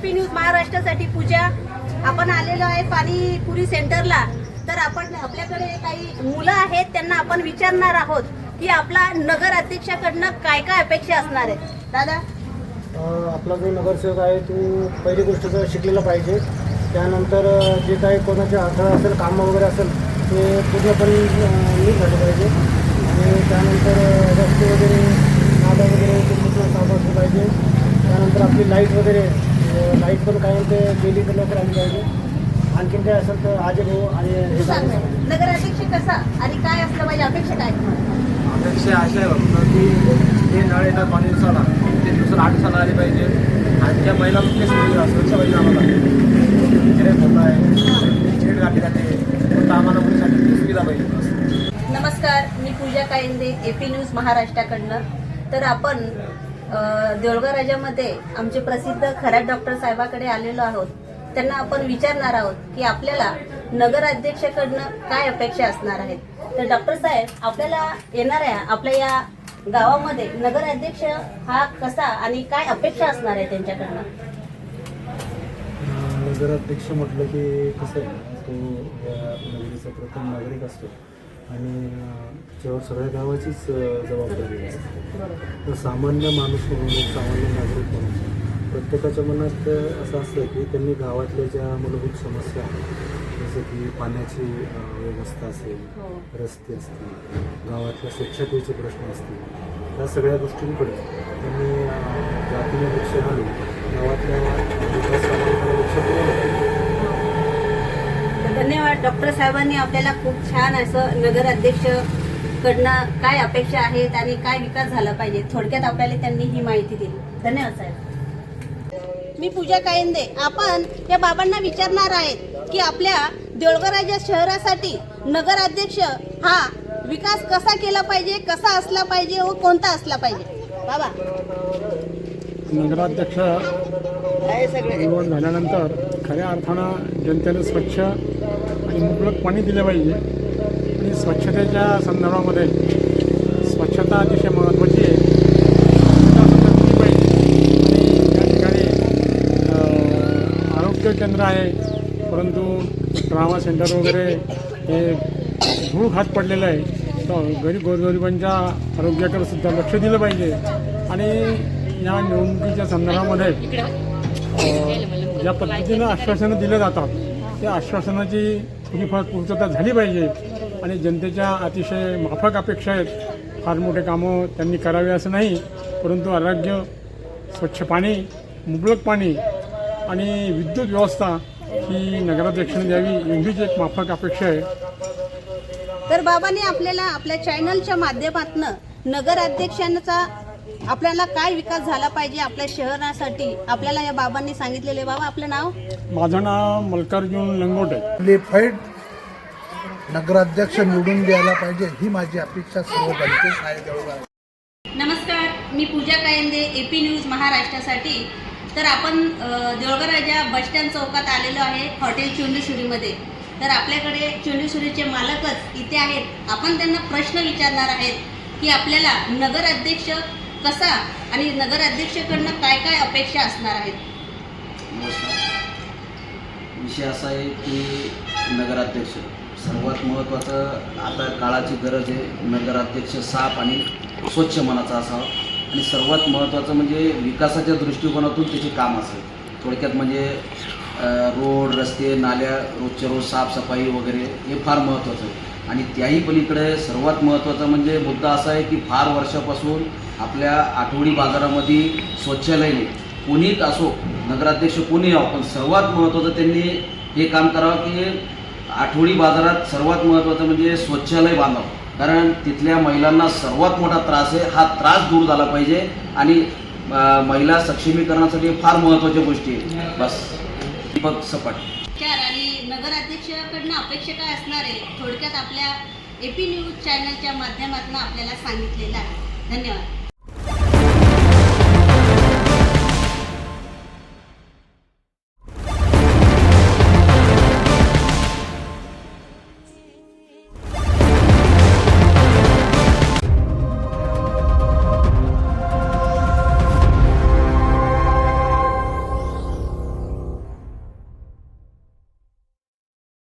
स्पी news महाराष्ट्रासाठी पूजा. आपण आलेलो आहे पाणीपुरी सेंटरला. तर आपण आपल्याकडे काही मुलं आहेत त्यांना आपण विचारणार आहोत की आपला नगर अध्यक्षाकडनं काय काय अपेक्षा असणार आहे दादा? आपला जो नगरसेवक आहे तो पहिली गोष्ट तर शिकलेला पाहिजे. त्यानंतर जे काही कोणाचे अडथळा असेल कामं वगैरे असेल ते पूर्णपणे नीट झालं पाहिजे. आणि त्यानंतर रस्ते वगैरे नाला वगैरे ते पूर्ण साफ असलं पाहिजे. त्यानंतर आपली लाइट वगैरे लाइट पण काय ते गेली तर लवकर आली पाहिजे. आणखीन काय असेल तर आजे भाऊ आणि हे सांग झालं. नगर अध्यक्ष कसा? आणि काय असलं पाहिजे? अपेक्षा काय? अपेक्षा अशा आहे फक्त की हे नळ येतात पाणी दिवसाला. ते दिवसाला आठ दिवसाला आले पाहिजे. आणि त्या महिला मुख्य स्वच्छ पाहिजे आम्हाला. तिकडे होत आहे. छेड घातली जाते फक्त आम्हाला मुलीसाठी सुविधा पाहिजे. बस नमस्कार. मी Pooja Kayande A P news महाराष्ट्राकडनं. तर आपण देऊळगाव राजामध्ये आमचे प्रसिद्ध खऱ्या डॉक्टर साहेबाकडे आलेलो आहोत. त्यांना आपण विचारणार आहोत की आपल्याला नगराध्यक्षाकडनं काय अपेक्षा असणार आहेत? तर डॉक्टर साहेब आपल्याला येणाऱ्या आपल्या या गावामध्ये नगराध्यक्ष हा कसा आणि काय अपेक्षा असणार आहे त्यांच्याकडनं? नगराध्यक्ष म्हटलं की कसं तो या नगरीचा प्रथम नागरिक असतो. आणि त्याच्यावर सगळ्या गावाचीच जबाबदारी असते तर सामान्य माणूस म्हणून सामान्य नागरिक म्हणून. प्रत्येकाच्या मनात असं असतं की त्यांनी गावातल्या ज्या मूलभूत समस्या आहेत जसं की पाण्याची व्यवस्था असेल हो. रस्ते असतील गावातल्या स्वच्छतेचे प्रश्न असतील या सगळ्या गोष्टींकडे त्यांनी जातीने लक्ष घालून गावातल्या विकास कामांकडे लक्ष दिलं धन्यवाद. डॉक्टर साहेबांनी आपल्याला खूप छान असं नगर अध्यक्ष कडनं काय अपेक्षा आहेत आणि काय विकास झाला पाहिजे थोडक्यात आपल्याला त्यांनी ही माहिती दिली. धन्यवाद साहेब. मी पूजा कायंदे. आपण या बाबांना विचारणार आहेत की आपल्या देऊळगराजा शहरासाठी नगर अध्यक्ष हा विकास कसा केला पाहिजे कसा असला पाहिजे व कोणता असला पाहिजे? बाबा. नगराध्यक्ष निवड झाल्यानंतर खऱ्या अर्थानं जनतेला स्वच्छ आणि मुबलक पाणी दिलं पाहिजे. आणि स्वच्छतेच्या संदर्भामध्ये स्वच्छता अतिशय महत्त्वाची आहे. पाहिजे. आणि या ठिकाणी आरोग्य केंद्र आहे परंतु ट्रामा सेंटर वगैरे हे धूळ खात पडलेलं आहे. तर गरीब गोरगरिबांच्या आरोग्याकडे सुद्धा लक्ष दिलं पाहिजे. आणि या निवडणुकीच्या संदर्भामध्ये ज्या पद्धतीनं आश्वासनं दिलं जातात त्या आश्वासनाची थोडीफार पूर्तता झाली पाहिजे. आणि जनतेच्या अतिशय माफक अपेक्षा आहेत. फार मोठे कामं त्यांनी करावे असं नाही परंतु आरोग्य स्वच्छ पाणी मुबलक पाणी आणि विद्युत व्यवस्था ही नगराध्यक्षांनी द्यावी एवढीच एक माफक अपेक्षा आहे. तर बाबांनी आपल्याला आपल्या चॅनलच्या माध्यमातून नगराध्यक्षांचा आपल्याला काय विकास झाला पाहिजे आपल्या शहरासाठी? आपल्याला या बाबांनी सांगितलेले. बाबा आपलं नाव? माझं नाव मल्कार्जुन लंगोटे. क्वालिफाईड नगराध्यक्ष निवडून द्यायला पाहिजे ही माझी अपेक्षा सर्व देवळगाव नमस्कार मी Pooja Kayande A P news महाराष्ट्रासाठी. तर आपण अ, देऊळगाव राजा बसस्टँड चौकात आलेलो आहे हॉटेल चोंडेश्वरीमध्ये तर आपल्याकडे चोंडेश्वरीचे मालकच इथे आहेत. आपण त्यांना प्रश्न विचारणार आहेत की आपल्याला नगर अध्यक्ष कसा आणि नगर अध्यक्षकडनं काय काय अपेक्षा असणार आहेत? विषय असा आहे की नगराध्यक्ष. सर्वात महत्त्वाचं आता काळाची गरज आहे. नगराध्यक्ष साफ आणि स्वच्छ मनाचा असावा. आणि सर्वात महत्त्वाचं म्हणजे विकासाच्या दृष्टिकोनातून त्याचे काम असेल थोडक्यात म्हणजे रोड रस्ते नाल्या रोजच्या रोज साफसफाई वगैरे हे फार महत्त्वाचं आहे. आणि त्याही पलीकडे सर्वात महत्त्वाचा म्हणजे मुद्दा असा आहे की फार वर्षापासून आपल्या आठवडी बाजारामध्ये शौचालय नाही. असो नगराध्यक्ष कोणी यावं पण सर्वात महत्त्वाचं त्यांनी हे काम करावं की आठवडी बाजारात सर्वात महत्त्वाचं म्हणजे स्वच्छालय बांधावं. कारण तिथल्या महिलांना सर्वात मोठा त्रास आहे हा त्रास दूर झाला पाहिजे आणि महिला सक्षमीकरणासाठी फार महत्त्वाच्या गोष्टी आहेत. बस. दीपक सपाट. आणि नगराध्यक्षाकडनं अपेक्षा काय असणार आहे? थोडक्यात आपल्या ए पी न्यूज चॅनलच्या माध्यमातून आपल्याला सांगितलेलं आहे. धन्यवाद.